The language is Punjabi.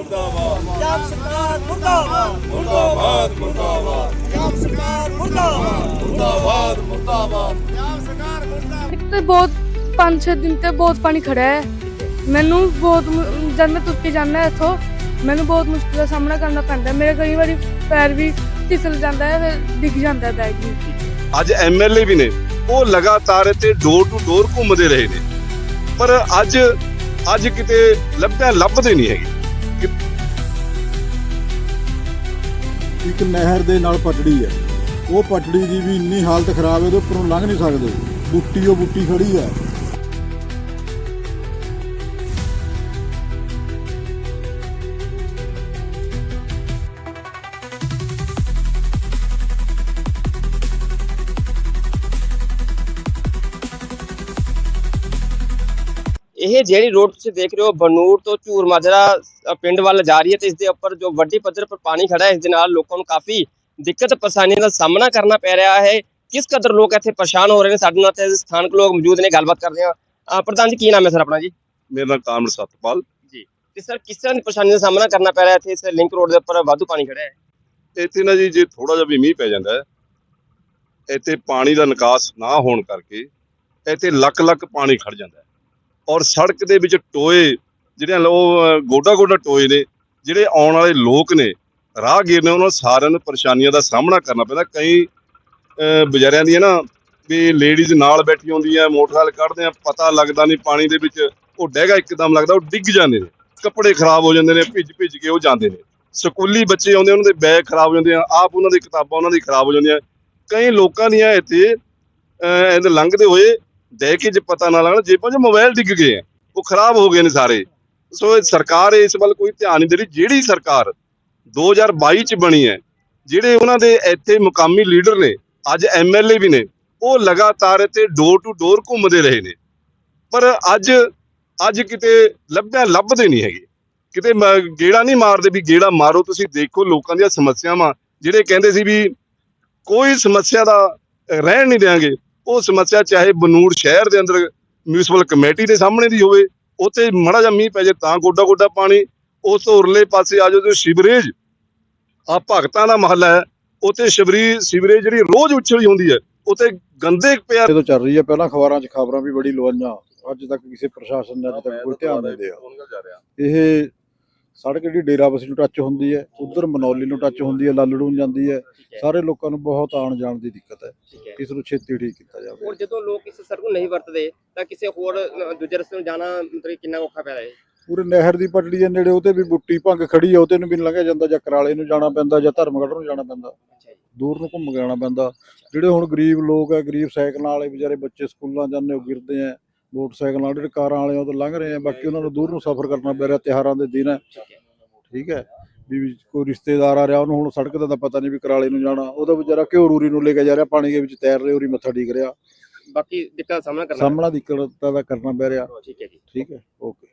ਮੁਰਦਾਬਾਦ ਪੰਜਾਬ ਸਰਕਾਰ ਮੁਰਦਾਬਾਦ ਮੁਰਦਾਬਾਦ ਮੁਰਦਾਬਾਦ ਪੰਜਾਬ ਸਰਕਾਰ ਮੁਰਦਾਬਾਦ ਮੁਰਦਾਬਾਦ ਮੁਰਦਾਬਾਦ ਪੰਜਾਬ ਸਰਕਾਰ ਮੁਰਦਾਬਾਦ ਇੱਕ ਤੇ ਬਹੁਤ ਪੰਜ ਛੇ ਦਿਨ ਤੇ ਬਹੁਤ ਪਾਣੀ ਖੜਾ ਹੈ। ਮੈਨੂੰ ਬਹੁਤ ਜਦ ਮੈਂ ਤੁਰ ਕੇ ਜਾਂਦਾ ਇੱਥੋਂ, ਮੈਨੂੰ ਬਹੁਤ ਮੁਸ਼ਕਿਲ ਦਾ ਸਾਹਮਣਾ ਕਰਨਾ ਪੈਂਦਾ। ਮੇਰੇ ਕਈ ਵਾਰੀ ਪੈਰ ਵੀ ਫਿਸਲ ਜਾਂਦਾ ਹੈ ਫਿਰ ਡਿੱਗ ਜਾਂਦਾ ਬੈਗ ਵੀ। ਅੱਜ ਐਮਐਲਏ ਵੀ ਨੇ, ਉਹ ਲਗਾਤਾਰ ਇੱਥੇ ਡੋਰ ਟੂ ਡੋਰ ਘੁੰਮਦੇ ਰਹੇ ਨੇ। ਪਰ ਅੱਜ ਅੱਜ ਕਿਤੇ ਲੱਭਦਾ, ਲੱਭਦੇ ਨਹੀਂ ਹੈਗੇ। ਇੱਕ ਨਹਿਰ ਦੇ ਨਾਲ ਪਟੜੀ ਹੈ। ਉਹ ਪਟੜੀ ਦੀ ਵੀ ਇੰਨੀ ਹਾਲਤ ਖਰਾਬ ਹੈ, ਉਹਦੇ ਉੱਪਰੋਂ ਲੰਘ ਨਹੀਂ ਸਕਦੇ। ਬੁੱਟੀ ਉਹ ਬੁੱਟੀ ਖੜੀ ਹੈ। ਇਹ ਜਿਹੜੀ ਰੋਡ ਤੁਸੀਂ ਦੇਖ ਰਹੇ ਹੋ ਬਨੂੜ ਤੋਂ ਝੂਰ ਮਾਜਰਾ ਪਿੰਡ ਵੱਲ ਜਾ ਰਹੀ ਹੈ ਤੇ ਇਸ ਦੇ ਉੱਪਰ ਜੋ ਵੱਡੀ ਪੱਧਰ ਪਰ ਪਾਣੀ ਖੜਾ ਹੈ ਇਸ ਦੇ ਨਾਲ ਲੋਕਾਂ ਨੂੰ ਕਾਫੀ ਦਿੱਕਤ ਪਰੇਸ਼ਾਨੀਆਂ ਦਾ ਸਾਹਮਣਾ ਕਰਨਾ ਪੈ ਰਿਹਾ ਹੈ। ਕਿਸ ਕਦਰ ਲੋਕ ਇੱਥੇ ਪਰੇਸ਼ਾਨ ਹੋ ਰਹੇ ਨੇ? ਸਾਡੇ ਨਾਲ ਤੇ ਸਥਾਨਕ ਲੋਕ ਮੌਜੂਦ ਨੇ ਗੱਲਬਾਤ ਕਰਦੇ ਆ ਪ੍ਰਧਾਨ ਜੀ ਕੀ ਨਾਮ ਹੈ ਸਰ ਆਪਣਾ ਜੀ? ਮੇਰਾ ਨਾਮ ਕਾਮਰ ਸਤਪਾਲ। ਤੇ ਸਰ ਕਿਸ ਤਰ੍ਹਾਂ ਦੀ ਪਰੇਸ਼ਾਨੀ ਦਾ ਸਾਹਮਣਾ ਕਰਨਾ ਪੈ ਰਿਹਾ ਇੱਥੇ? ਇਸ ਲਿੰਕ ਰੋਡ ਦੇ ਉੱਪਰ ਵਾਧੂ ਪਾਣੀ ਖੜਾ ਹੈ। ਇੱਥੇ ਨਾ ਜੀ ਜੇ ਥੋੜਾ ਜਿਹਾ ਵੀ ਮੀਂਹ ਪੈ ਜਾਂਦਾ ਹੈ ਇੱਥੇ ਪਾਣੀ ਦਾ ਨਿਕਾਸ ਨਾ ਹੋਣ ਕਰਕੇ ਇੱਥੇ ਲੱਕ ਲੱਕ ਪਾਣੀ ਖੜ ਜਾਂਦਾ ਹੈ। ਔਰ ਸੜਕ ਦੇ ਵਿੱਚ ਟੋਏ ਜਿਹੜੇ ਉਹ ਗੋਡਾ ਗੋਡਾ ਟੋਏ ਨੇ ਜਿਹੜੇ ਆਉਣ ਵਾਲੇ ਲੋਕ ਨੇ ਰਾਹਗੀਰ ਨੇ ਉਹਨਾਂ ਸਾਰਿਆਂ ਨੂੰ ਪਰੇਸ਼ਾਨੀਆਂ ਦਾ ਸਾਹਮਣਾ ਕਰਨਾ ਪੈਂਦਾ। ਕਈ ਬਜ਼ਾਰਿਆਂ ਦੀਆਂ ਨਾ ਵੀ ਲੇਡੀਜ਼ ਨਾਲ ਬੈਠੀ ਹੁੰਦੀਆਂ ਮੋਟਰਸਾਈਕਲ ਕੱਢਦੇ ਆ ਪਤਾ ਲੱਗਦਾ ਨਹੀਂ ਪਾਣੀ ਦੇ ਵਿੱਚ ਉਹ ਡੈਗਾ ਇੱਕਦਮ ਲੱਗਦਾ ਉਹ ਡਿੱਗ ਜਾਂਦੇ ਨੇ। ਕੱਪੜੇ ਖਰਾਬ ਹੋ ਜਾਂਦੇ ਨੇ ਭਿੱਜ ਭਿੱਜ ਕੇ ਉਹ ਜਾਂਦੇ ਨੇ। ਸਕੂਲੀ ਬੱਚੇ ਆਉਂਦੇ ਉਹਨਾਂ ਦੇ ਬੈਗ ਖਰਾਬ ਹੋ ਜਾਂਦੇ ਆ ਆਪ ਉਹਨਾਂ ਦੀ ਕਿਤਾਬਾਂ ਉਹਨਾਂ ਦੀ ਖਰਾਬ ਹੋ ਜਾਂਦੀਆਂ। ਕਈ ਲੋਕਾਂ ਦੀਆਂ ਇੱਥੇ ਅਹ, ਇਹਦੇ ਲੰਘਦੇ ਹੋਏ ਦੇ ਕੇ ਜੇ ਪਤਾ ਨਾ ਲੱਗਣਾ, ਜੇਬਾਂ 'ਚ ਮੋਬਾਈਲ ਡਿੱਗ ਗਏ ਆ। ਉਹ ਖਰਾਬ ਹੋ ਗਏ ਨੇ ਸਾਰੇ। ਸੋ ਸਰਕਾਰ ਇਸ ਵੱਲ ਕੋਈ ਧਿਆਨ ਨਹੀਂ ਦੇ ਰਹੀ। ਜਿਹੜੀ ਸਰਕਾਰ 2022 ਚ ਬਣੀ ਹੈ, ਜਿਹੜੇ ਉਹਨਾਂ ਦੇ ਇੱਥੇ ਮੁਕਾਮੀ ਲੀਡਰ ਨੇ, ਅੱਜ ਐਮਐਲਏ ਵੀ ਨੇ, ਉਹ ਲਗਾਤਾਰ ਇੱਥੇ ਡੋਰ ਟੂ ਡੋਰ ਘੁੰਮਦੇ ਰਹੇ ਨੇ। ਪਰ ਅੱਜ ਅੱਜ ਕਿਤੇ ਲੱਭਿਆ ਲੱਭਦੇ ਨਹੀਂ ਹੈਗੇ। ਕਿਤੇ ਗੇੜਾ ਨਹੀਂ ਮਾਰਦੇ ਵੀ ਗੇੜਾ ਮਾਰੋ, ਤੁਸੀਂ ਦੇਖੋ ਲੋਕਾਂ ਦੀਆਂ ਸਮੱਸਿਆਵਾਂ, ਜਿਹੜੇ ਕਹਿੰਦੇ ਸੀ ਵੀ ਕੋਈ ਸਮੱਸਿਆ ਦਾ ਰਹਿਣ ਨਹੀਂ ਦੇਾਂਗੇ ਉਹ ਸਮੱਸਿਆ ਚਾਹੇ ਬਨੂੜ ਸ਼ਹਿਰ ਦੇ ਅੰਦਰ ਮਿਊਨਿਸਪਲ ਕਮੇਟੀ ਦੇ ਸਾਹਮਣੇ ਦੀ ਹੋਵੇ ਉੱਥੇ ਮੜਾ ਜਿਹਾ ਮੀਂਹ ਪੈ ਜੇ ਤਾਂ ਗੋਡਾ ਗੋਡਾ ਪਾਣੀ ਉਸ ਤੋਂ ਉਰਲੇ ਪਾਸੇ ਆ ਜਾਓ ਤੇ ਸਿਵਰੇਜ ਆ ਭਗਤਾਂ ਦਾ ਮਹੱਲਾ ਹੈ ਉੱਥੇ ਸ਼ਿਵਰੀ ਸਿਵਰੇਜ ਜਿਹੜੀ ਰੋਜ਼ ਉਛਲੀ ਹੁੰਦੀ ਹੈ ਉੱਥੇ ਗੰਦੇ ਪਿਆ ਜਦੋਂ ਚੱਲ ਰਹੀ ਹੈ ਪਹਿਲਾਂ ਅਖਬਾਰਾਂ 'ਚ ਖਬਰਾਂ ਵੀ ਬੜੀ ਲਵਾਈਆਂ ਅੱਜ ਤੱਕ ਕਿਸੇ ਪ੍ਰਸ਼ਾਸਨ ਨੇ ਅੱਜ ਤੱਕ ਕੋਈ ਧਿਆਨ ਨਹੀਂ ਦਿਆ। ਇਹ ਸੜਕ ਜਿਹੜੀ ਡੇਰਾਬੱਸੀ ਨੂੰ ਟੱਚ ਹੁੰਦੀ ਹੈ ਉਧਰ ਮਨੌਲੀ ਨੂੰ ਟੱਚ ਹੁੰਦੀ ਹੈ ਲਾਲੜੂ ਜਾਂਦੀ ਹੈ ਸਾਰੇ ਲੋਕਾਂ ਨੂੰ ਬਹੁਤ ਆਉਣ ਜਾਣ ਦੀ ਦਿੱਕਤ ਹੈ। ਇਸ ਨੂੰ ਛੇਤੀ ਠੀਕ ਕੀਤਾ ਜਾਵੇ। ਔਰ ਜਦੋਂ ਲੋਕ ਇਸ ਸੜਕ ਨੂੰ ਨਹੀਂ ਵਰਤਦੇ ਤਾਂ ਕਿਸੇ ਹੋਰ ਦੂਜੇ ਰਸਤੇ ਨੂੰ ਜਾਣਾ ਮਤਲਬ ਕਿੰਨਾ ਔਖਾ ਪੈਦਾ ਹੈ? ਪੂਰੇ ਨਹਿਰ ਦੀ ਪਟੜੀ ਦੇ ਨੇੜੇ ਉਹਤੇ ਵੀ ਬੁੱਟੀ ਭੰਗ ਖੜੀ ਹੈ ਉਹਤੇ ਨੂੰ ਵੀ ਲੰਘਿਆ ਜਾਂਦਾ ਜਾਂ ਕਰਾਲੇ ਨੂੰ ਜਾਣਾ ਪੈਂਦਾ ਜਾਂ ਧਰਮਗੜ੍ਹ ਨੂੰ ਜਾਣਾ ਪੈਂਦਾ। ਦੂਰ ਨੂੰ ਘੁੰਮ ਕੇ ਜਾਣਾ ਪੈਂਦਾ। ਜਿਹੜੇ ਹੁਣ ਗਰੀਬ ਲੋਕ ਹੈ ਗਰੀਬ ਸਾਈਕਲਾਂ ਵਾਲੇ ਵਿਚਾਰੇ ਬੱਚੇ ਸਕੂਲਾਂ ਜਾਂਦੇ ਉਹ ਗਿਰਦੇ ਆ ਮੋਟਰਸਾਈਕਲ ਨਾਲ ਜਿਹੜੇ ਕਾਰਾਂ ਵਾਲੇ ਉਹ ਤੋਂ ਲੰਘ ਰਹੇ ਆ ਬਾਕੀ ਉਹਨਾਂ ਨੂੰ ਦੂਰ ਨੂੰ ਸਫ਼ਰ ਕਰਨਾ ਪੈ ਰਿਹਾ ਤਿਉਹਾਰਾਂ ਦੇ ਦਿਨ। ਹੈ ਠੀਕ ਹੈ ਵੀ ਕੋਈ ਰਿਸ਼ਤੇਦਾਰ ਆ ਰਿਹਾ ਉਹਨੂੰ ਹੁਣ ਸੜਕ ਦਾ ਤਾਂ ਪਤਾ ਨਹੀਂ ਵੀ ਕਰਾਲੇ ਨੂੰ ਜਾਣਾ ਉਹਦਾ ਵਿਚਾਰਾ ਘਿਓ ਰੂਰੀ ਨੂੰ ਲੈ ਕੇ ਜਾ ਰਿਹਾ ਪਾਣੀ ਦੇ ਵਿੱਚ ਤੈਰ ਰਿਹਾ ਉਰੀ ਮੱਥਾ ਟੇਕ ਰਿਹਾ। ਬਾਕੀ ਦਿੱਕਤ ਸਾਹਮਣਾ ਕਰਨਾ ਸਾਹਮਣਾ ਦਿੱਕਤ ਦਾ ਕਰਨਾ ਪੈ ਰਿਹਾ। ਠੀਕ ਹੈ ਜੀ। ਠੀਕ ਹੈ ਓਕੇ।